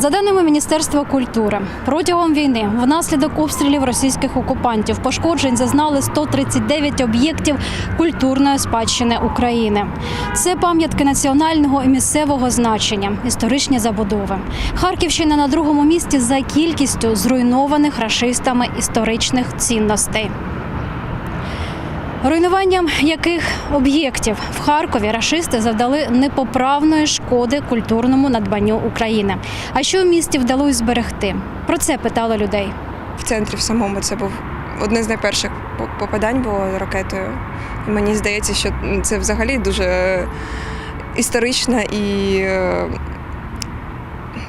За даними Міністерства культури, протягом війни внаслідок обстрілів російських окупантів пошкоджень зазнали 139 об'єктів культурної спадщини України. Це пам'ятки національного і місцевого значення, історичні забудови. Харківщина на другому місці за кількістю зруйнованих рашистами історичних цінностей. Руйнуванням яких об'єктів в Харкові рашисти завдали непоправної шкоди культурному надбанню України. А що в місті вдалося зберегти? Про це питали людей. в центрі в самому це був одне з найперших попадань було ракетою. І мені здається, що це взагалі дуже історична і е,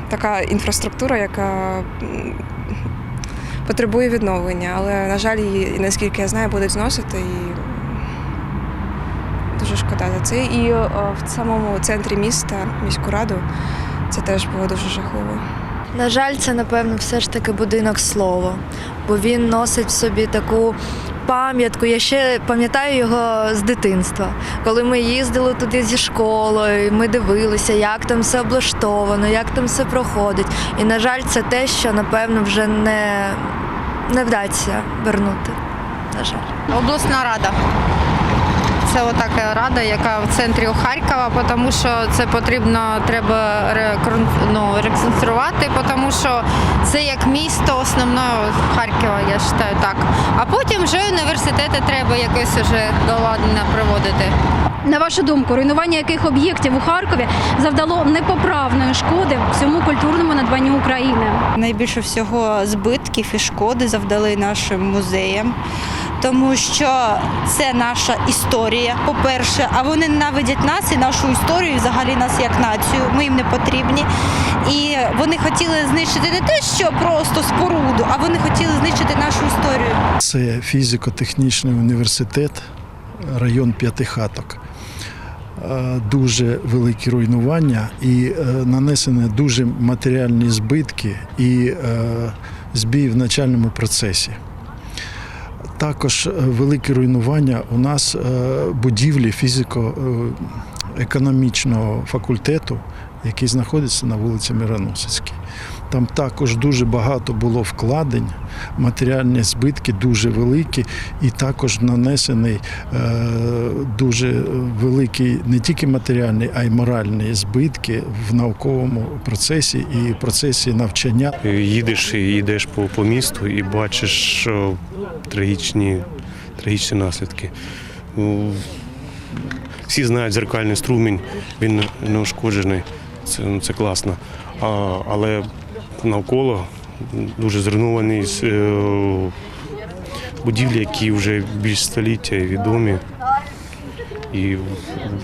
така інфраструктура, яка потребує відновлення. Але, на жаль, її, наскільки я знаю, будуть зносити і дуже шкода за це. І о, в самому центрі міста, міську раду, це теж було дуже жахливо. На жаль, це напевно все ж таки будинок слова, бо він носить в собі таку пам'ятку. Я ще пам'ятаю його з дитинства, коли ми їздили туди зі школою, ми дивилися, як там все облаштовано, як там все проходить. І, на жаль, це те, що напевно вже не, не вдасться вернути. На жаль. Обласна рада. Це отака рада, яка в центрі у Харкова, тому що це потрібно треба ну, реконструювати, тому що це як місто основного Харкова, я вважаю так. А потім вже університети треба якось вже до ладна приводити. На вашу думку, руйнування яких об'єктів у Харкові завдало непоправної шкоди всьому культурному надбанню України? Найбільше всього збитків і шкоди завдали нашим музеям, тому що це наша історія, по-перше, а вони ненавидять нас і нашу історію, і взагалі нас як націю. Ми їм не потрібні. І вони хотіли знищити не те, що просто споруду, а вони хотіли знищити нашу історію. Це фізико-технічний університет, район П'ятихаток. Е, Дуже великі руйнування і е, нанесені дуже матеріальні збитки і е, збій в начальному процесі. Також е, велике руйнування у нас е, будівлі фізико-економічного факультету, який знаходиться на вулиці Мироносицькій. Там також дуже багато було вкладень, матеріальні збитки дуже великі, і також нанесений е, дуже великий не тільки матеріальний, а й моральні збитки в науковому процесі і процесі навчання. Їдеш і йдеш по, по місту і бачиш що трагічні, трагічні наслідки. Всі знають зеркальний струмінь, він не ушкоджений, це, ну, це класно. А, але навколо дуже зруйновані е, будівлі, які вже більш століття відомі. І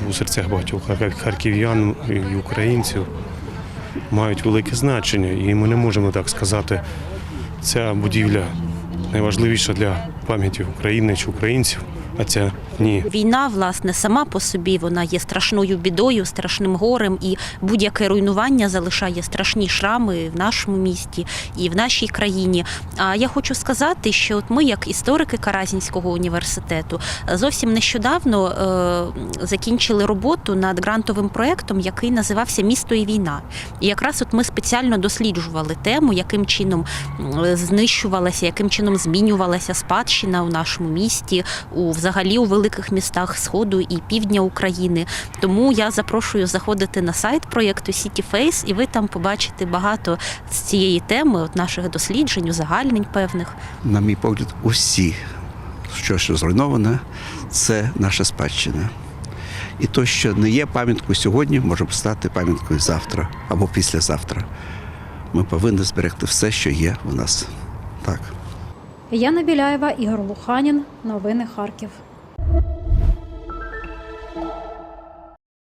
у серцях багатьох харків'ян і українців мають велике значення. І ми не можемо так сказати, ця будівля найважливіша для пам'яті України чи українців, а ця ні. Війна, власне, сама по собі вона є страшною бідою, страшним горем, і будь-яке руйнування залишає страшні шрами в нашому місті і в нашій країні. А я хочу сказати, що от ми, як історики Каразінського університету, зовсім нещодавно е, закінчили роботу над грантовим проєктом, який називався Місто і війна. І якраз от ми спеціально досліджували тему, яким чином знищувалася, яким чином змінювалася спадщина у нашому місті, у взагалі у великих містах Сходу і півдня України. Тому я запрошую заходити на сайт проєкту City Face, і ви там побачите багато з цієї теми, от наших досліджень, узагальнень певних. на мій погляд, усі, що, що зруйноване, це наша спадщина. І то, що не є пам'яткою сьогодні, може стати пам'яткою завтра або післязавтра. Ми повинні зберегти все, що є у нас. Так. Яна Біляєва, Ігор Луханін. Новини Харків.